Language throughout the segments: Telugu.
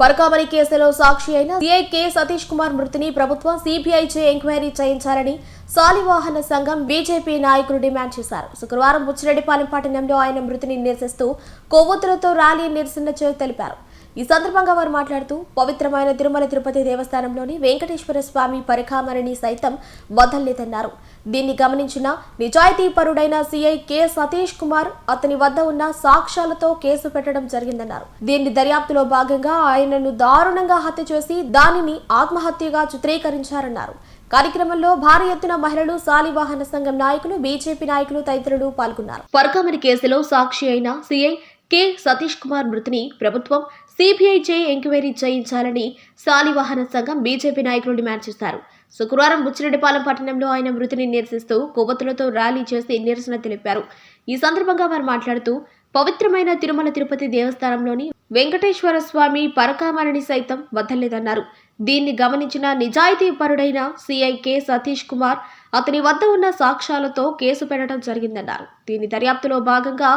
పరకామణి కేసులో సాక్షి అయిన సిఐ కె సతీష్ కుమార్ మృతిని ప్రభుత్వం సిబిఐ చే ఎంక్వైరీ చేయించాలని సాలివాహన సంఘం బీజేపీ నాయకులు డిమాండ్ చేశారు. శుక్రవారం బుచ్చిరెడ్డిపాలెం పట్టణంలో ఆయన మృతిని నిరసిస్తూ కొవ్వొత్తులతో ర్యాలీ నిరసన చే- తెలిపారు. ఈ సందర్భంగా వారు మాట్లాడుతూ పవిత్రమైన తిరుమల తిరుపతి దేవస్థానంలోని వెంకటేశ్వర స్వామి పరికామరిని సైతం వదల్లేదన్నారు. దీన్ని గమనించిన నిజాయితీపరుడైన సీఐ కె. సతీష్ కుమార్ అతని వద్ద ఉన్న సాక్ష్యాలతో కేసు పెట్టడం జరిగిందన్నారు. దీన్ని దర్యాప్తులో భాగంగా ఆయనను దారుణంగా హత్య చేసి దానిని ఆత్మహత్యగా చిత్రీకరించారన్నారు. కార్యక్రమంలో భారీ ఎత్తున మహిళలు శాలివాహన సంఘం నాయకులు బీజేపీ నాయకులు తదితరులు పాల్గొన్నారు. పరకామరి కేసులో సాక్షి అయిన సీఐ కె. సతీష్ కుమార్ మృతిని ప్రభుత్వం సిబిఐ చే ఎంక్వైరీ చేయించాలని సాలివాహన సంఘం బీజేపీ నాయకులు డిమాండ్ చేశారు. శుక్రవారం బుచ్చిరెడ్డిపాలెం పట్టణంలో ఆయన మృతిని నిరసిస్తూ కొవ్వొత్తులతో ర్యాలీ చేసి నిరసన తెలిపారు. ఈ సందర్భంగా వారు మాట్లాడుతూ పవిత్రమైన తిరుమల తిరుపతి దేవస్థానంలోని వెంకటేశ్వర స్వామి పరకామణిని సైతం వదలలేదన్నారు. దీన్ని గమనించిన నిజాయితీపరుడైన సిఐ కె సతీష్ కుమార్ అతని వద్ద ఉన్న సాక్ష్యాలతో కేసు పెట్టడం జరిగిందన్నారు. దీని దర్యాప్తులో భాగంగా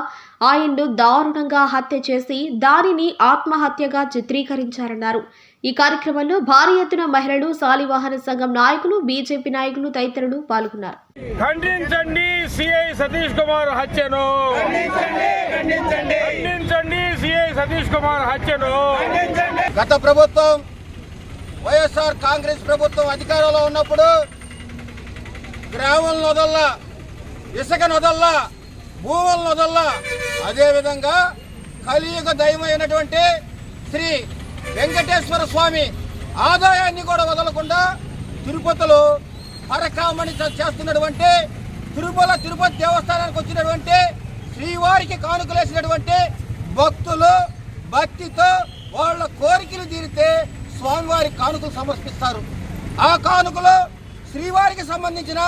ఆయన్ను దారుణంగా హత్య చేసి దానిని ఆత్మహత్యగా చిత్రీకరించారన్నారు. ఈ కార్యక్రమంలో భారీ ఎత్తున మహిళలు సాలివాహన సంఘం నాయకులు బీజేపీ నాయకులు తదితరులు పాల్గొన్నారు. ఖండించండి సిఐ సతీష్ కుమార్ హత్యను. ఖండించండి సిఐ సతీష్ కుమార్ హత్యను. గత ప్రభుత్వం వైఎస్ఆర్ కాంగ్రెస్ ప్రభుత్వం అధికారంలో ఉన్నప్పుడు గ్రామం వదల్లా ఇసుక నదల్లా భూముల నొదల్లా. అదేవిధంగా కలియుగ దైవమైనటువంటి శ్రీ వెంకటేశ్వర స్వామి ఆదాయాన్ని కూడా వదలకుండా తిరుపతిలో పరకామణి చేస్తున్నటువంటి తిరుమల తిరుపతి దేవస్థానానికి వచ్చినటువంటి శ్రీవారికి కానుకలేసినటువంటి భక్తులు భక్తితో వాళ్ళ కోరికలు తీరితే స్వామివారి కానుకలు సమర్పిస్తారు. ఆ కానుకలు శ్రీవారికి సంబంధించిన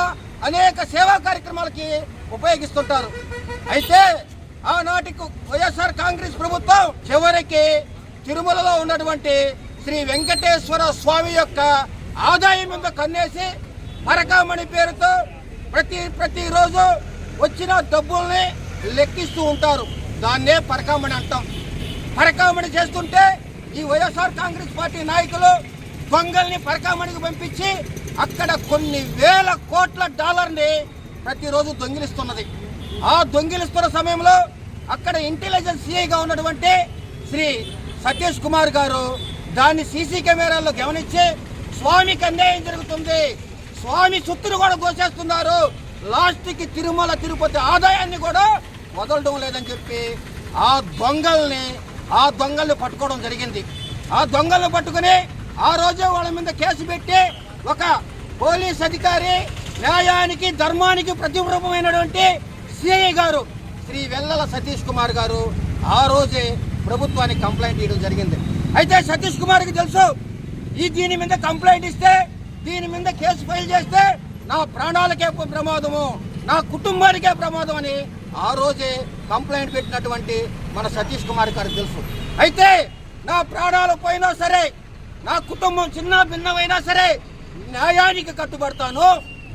అనేక సేవా కార్యక్రమాలకి ఉపయోగిస్తుంటారు. అయితే ఆనాటికి వైఎస్ఆర్ కాంగ్రెస్ ప్రభుత్వం చివరికి తిరుమలలో ఉన్నటువంటి శ్రీ వెంకటేశ్వర స్వామి యొక్క ఆదాయం మీద కన్నేసి పరకామణి పేరుతో ప్రతి ప్రతిరోజు వచ్చిన డబ్బుల్ని లెక్కిస్తూ ఉంటారు. దాన్నే పరకామణి అంటాం. పరకామణి చేస్తుంటే ఈ వైఎస్ఆర్ కాంగ్రెస్ పార్టీ నాయకులు దొంగల్ని పరకామణికి పంపించి అక్కడ కొన్ని వేల కోట్ల డాలర్ని ప్రతిరోజు దొంగిలిస్తున్నది. ఆ దొంగిలిస్తున్న సమయంలో అక్కడ ఇంటెలిజెన్స్ సిఐగా ఉన్నటువంటి శ్రీ సతీష్ కుమార్ గారు దాన్ని సీసీ కెమెరాల్లో గమనించి స్వామికి అన్యాయం జరుగుతుంది. స్వామి సుత్తును కూడా కోసేస్తున్నారు. లాస్ట్కి తిరుమల తిరుపతి ఆదాయాన్ని కూడా వదలడం లేదని చెప్పి ఆ దొంగల్ని ఆ దొంగల్ని పట్టుకోవడం జరిగింది. ఆ దొంగల్ని పట్టుకుని ఆ రోజే వాళ్ళ మీద కేసు పెట్టి ఒక పోలీస్ అధికారి న్యాయానికి ధర్మానికి ప్రతిరూపమైనటువంటి సిఐ గారు శ్రీ వెల్లల సతీష్ కుమార్ గారు ఆ రోజే ప్రభుత్వానికి కంప్లైంట్ ఇవ్వడం జరిగింది. అయితే సతీష్ కుమార్కి తెలుసు ఈ దీని మీద కంప్లైంట్ ఇస్తే దీని మీద కేసు ఫైల్ చేస్తే నా ప్రాణాలకే ప్రమాదము నా కుటుంబానికే ప్రమాదం అని ఆ రోజే కంప్లైంట్ పెట్టినటువంటి మన సతీష్ కుమార్ గారికి తెలుసు. అయితే నా ప్రాణాలు పోయినా సరే నా కుటుంబం చిన్న భిన్నమైనా సరే న్యాయానికి కట్టుబడతాను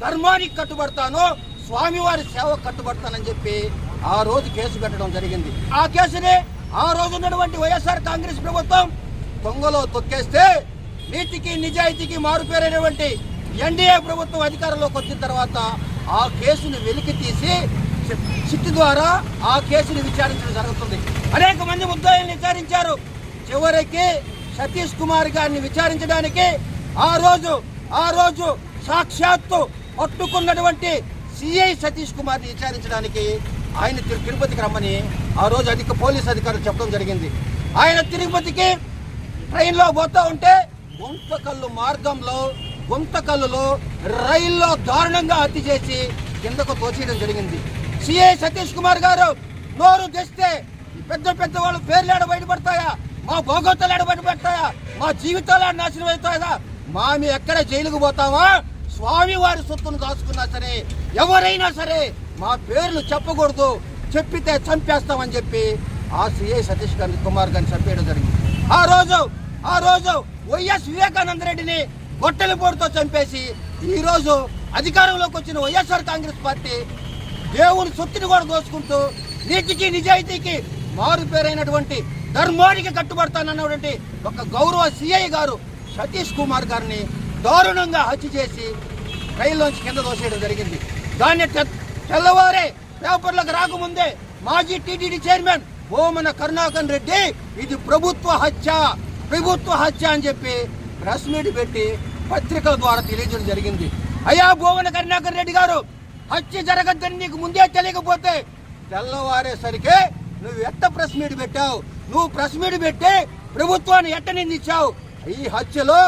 ధర్మానికి కట్టుబడతాను స్వామివారి సేవ కట్టుబడతానని చెప్పి ఆ రోజు కేసు పెట్టడం జరిగింది. ఆ కేసుని ఆ రోజు ఉన్నటువంటి వైఎస్ఆర్ కాంగ్రెస్ ప్రభుత్వం దొంగలో తొక్కేస్తే నీతికి నిజాయితీకి మారుపేరైనటువంటి ఎన్డీఏ ప్రభుత్వం అధికారంలోకి వచ్చిన తర్వాత ఆ కేసును వెలికి తీసి చిట్టు ద్వారా ఆ కేసుని విచారించడం జరుగుతుంది. అనేక మంది ముద్దాయిల్ని విచారించారు. చివరికి సతీష్ కుమార్ గారిని విచారించడానికి ఆ రోజు ఆ రోజు సాక్షాత్తు పట్టుకున్నటువంటి సిఐ సతీష్ కుమార్ని విచారించడానికి ఆయన తిరు- తిరుపతికి రమ్మని ఆ రోజు అధిక పోలీస్ అధికారులు చెప్పడం జరిగింది. ఆయన తిరుపతికి ట్రైన్లో పోతూ ఉంటే గుంతకల్లు మార్గంలో గుంతకల్లులో రైల్లో దారుణంగా హత్య చేసి కిందకు తోచేయడం జరిగింది. సిఐ సతీష్ కుమార్ గారు నోరు తెస్తే పెద్ద పెద్ద వాళ్ళు పేర్లు ఆడ బయటపడతాయా? మా భోగోతాలు ఆడ బయటపడతాయా? మా జీవితాలు ఆడ నాశనం అవుతాయా? మామి ఎక్కడ జైలుకు పోతామా? స్వామి వారి సొత్తును దాచుకున్నా సరే ఎవరైనా సరే మా పేర్లు చెప్పకూడదు చెప్పితే చంపేస్తామని చెప్పి ఆ సిఐ సతీష్ గారిని కుమార్ గారిని చంపేయడం జరిగింది. ఆ రోజు ఆ రోజు వైఎస్ వివేకానంద రెడ్డిని గొట్టెల పోటుతో చంపేసి ఈరోజు అధికారంలోకి వచ్చిన వైఎస్ఆర్ కాంగ్రెస్ పార్టీ దేవుని సొత్తుని కూడా దోచుకుంటూ నీతికి నిజాయితీకి మారు పేరైనటువంటి ధర్మానికి కట్టుబడతానన్నటువంటి ఒక గౌరవ సిఐ గారు సతీష్ కుమార్ గారిని దారుణంగా హత్య చేసి రైల్లోంచి కింద దోసేయడం జరిగింది. దాన్ని తె- తెల్లవారే పేపర్లకు రాకముందే మాజీ టీటీడీ చైర్మన్ ఓమన కరుణాకర్ రెడ్డి ఇది ప్రభుత్వ హత్య ప్రభుత్వ హత్య అని చెప్పి ప్రెస్ మీట్ పెట్టి పత్రికల ద్వారా తెలియజేయడం జరిగింది. అయ్యా భువన కరుణాకర్ రెడ్డి గారు హత్య జరగద్దని నీకు ముందే తెలియకపోతే తెల్లవారేసరికి నువ్వు ఎట్ట ప్రెస్ మీట్ పెట్టావు? నువ్వు ప్రెస్ మీట్ పెట్టి ప్రభుత్వాన్ని ఎట్ట నిందించావు? ఈ హత్యలో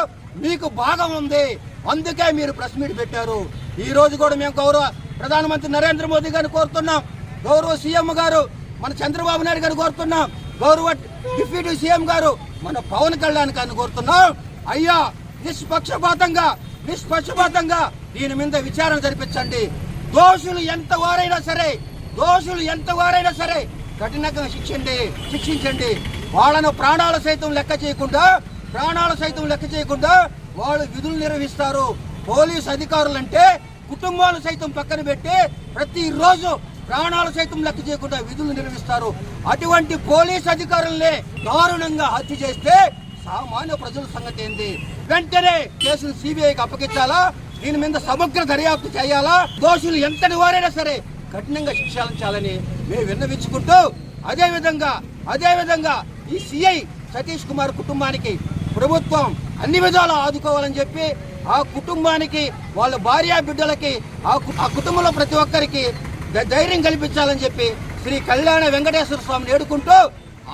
మీకు భాగం ఉంది. అందుకే మీరు ప్రెస్ మీట్ పెట్టారు. ఈ రోజు కూడా మేము గౌరవ ప్రధానమంత్రి నరేంద్ర మోదీ గారిని కోరుతున్నాం. గౌరవ సీఎం గారు మన చంద్రబాబు నాయుడు గారిని కోరుతున్నాం. గౌరవ డిప్యూటీ సీఎం గారు మన పవన్ కళ్యాణ్ గారిని కోరుతున్నాం. అయ్యా నిష్పక్షపాతంగా నిష్పక్షపాతంగా దీని మీద విచారణ జరిపించండి. దోషులు ఎంత వారైనా సరే దోషులు ఎంత వారైనా సరే కఠినంగా శిక్షండి శిక్షించండి. వాళ్ళను ప్రాణాలు సైతం లెక్క చేయకుండా ప్రాణాలు సైతం లెక్క చేయకుండా వాళ్ళు విధులు నిర్వహిస్తారు. పోలీస్ అధికారులంటే కుటుంబాలు సైతం పక్కన పెట్టి ప్రతిరోజు ప్రాణాలు సైతం లెక్క చేయకుండా విధులు నిర్వహిస్తారు. అటువంటి పోలీస్ అధికారులనే దారుణంగా హత్య చేస్తే సామాన్య ప్రజల సంగతి ఏంది? వెంటనే కేసులు సిబిఐకి అప్పగించాలా? దీని మీద సమగ్ర దర్యాప్తు చేయాలా? దోషులు ఎంతటి వారైనా సరే కఠినంగా శిక్షించాలని మేము విన్నవించుకుంటూ అదే విధంగా అదే విధంగా ఈ సిఐ సతీష్ కుమార్ కుటుంబానికి ప్రభుత్వం అన్ని విధాలు ఆదుకోవాలని చెప్పి ఆ కుటుంబానికి వాళ్ళ భార్య బిడ్డలకి ఆ కు- ఆ కుటుంబంలో ప్రతి ఒక్కరికి ధైర్యం కల్పించాలని చెప్పి శ్రీ కళ్యాణ వెంకటేశ్వర స్వామిని ఏడుకుంటూ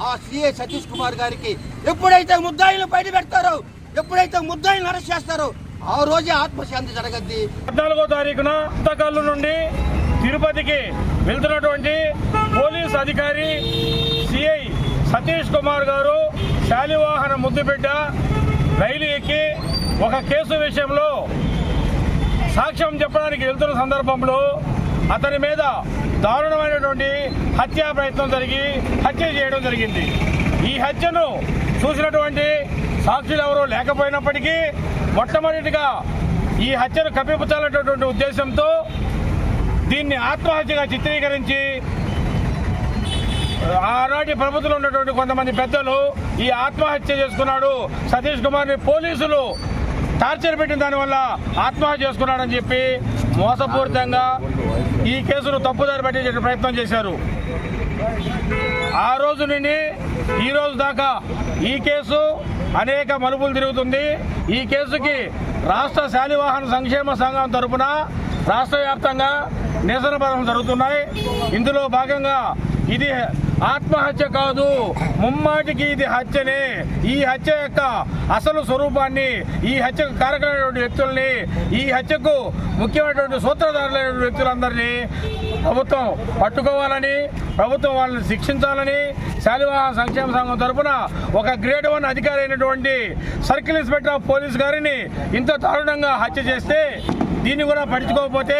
ఆ సిఐ సతీష్ కుమార్ గారికి ఎప్పుడైతే ముద్దాయిలు బయట పెడతారో ఎప్పుడైతే ముద్దాయిలు అరెస్ట్ చేస్తారో ఆ రోజే ఆత్మశాంతి జరగద్ది. పద్నాలుగో తారీఖున పుస్తకాల నుండి తిరుపతికి వెళ్తున్నటువంటి పోలీస్ అధికారి సిఐ సతీష్ కుమార్ గారు శాలివాహన ముద్దుబిడ్డ రైలు ఎక్కి ఒక కేసు విషయంలో సాక్ష్యం చెప్పడానికి వెళ్తున్న సందర్భంలో అతని మీద దారుణమైనటువంటి హత్యా ప్రయత్నం జరిగి హత్య చేయడం జరిగింది. ఈ హత్యను చూసినటువంటి సాక్షులు ఎవరూ లేకపోయినప్పటికీ మొట్టమొదటిగా ఈ హత్యను కప్పిపుచ్చాలనేటటువంటి ఉద్దేశంతో దీన్ని ఆత్మహత్యగా చిత్రీకరించి ఆనాటి ప్రభుత్వంలో ఉన్నటువంటి కొంతమంది పెద్దలు ఈ ఆత్మహత్య చేసుకున్నాడు. సతీష్ కుమార్ని పోలీసులు టార్చర్ పెట్టిన దానివల్ల ఆత్మహత్య చేసుకున్నాడని చెప్పి మోసపూరితంగా ఈ కేసును తప్పుదారి పట్టించే ప్రయత్నం చేశారు. ఆ రోజు నుండి ఈ రోజు దాకా ఈ కేసు అనేక మలుపులు తిరుగుతుంది. ఈ కేసుకి రాష్ట్ర శాలివాహన సంక్షేమ సంఘం తరపున రాష్ట్ర వ్యాప్తంగా నిరసన జరుగుతున్నాయి. ఇందులో భాగంగా ఇది ఆత్మహత్య కాదు. ముమ్మాటికి ఇది హత్యనే. ఈ హత్య యొక్క అసలు స్వరూపాన్ని ఈ హత్యకు కారకమైనటువంటి వ్యక్తుల్ని ఈ హత్యకు ముఖ్యమైనటువంటి సూత్రధారులైనటువంటి వ్యక్తులందరినీ ప్రభుత్వం పట్టుకోవాలని ప్రభుత్వం వాళ్ళని శిక్షించాలని శాలివాహన సంక్షేమ సంఘం తరపున ఒక గ్రేడ్ వన్ అధికారి అయినటువంటి సర్కిల్ ఇన్స్పెక్టర్ ఆఫ్ పోలీస్ గారిని ఇంత దారుణంగా హత్య చేస్తే దీన్ని కూడా పట్టించుకోకపోతే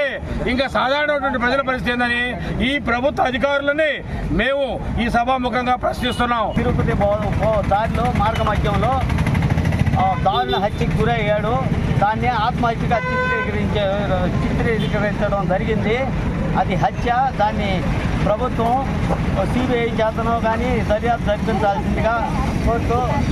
ఇంకా సాధారణమైనటువంటి ప్రజల పరిస్థితి ఏందని ఈ ప్రభుత్వ అధికారులని మేము ఈ సభాముఖంగా ప్రశ్నిస్తున్నాం. తిరుపతి దారిలో మార్గ మధ్యంలో దారుణ హత్యకు గురయ్యాడు. దాన్ని ఆత్మహత్యగా చిత్రీకరించే చిత్రీకరించడం జరిగింది. అది హత్య. దాన్ని ప్రభుత్వం సిబిఐ చేతనో కానీ దర్యాప్తు జరిపించాల్సిందిగా కోరుతూ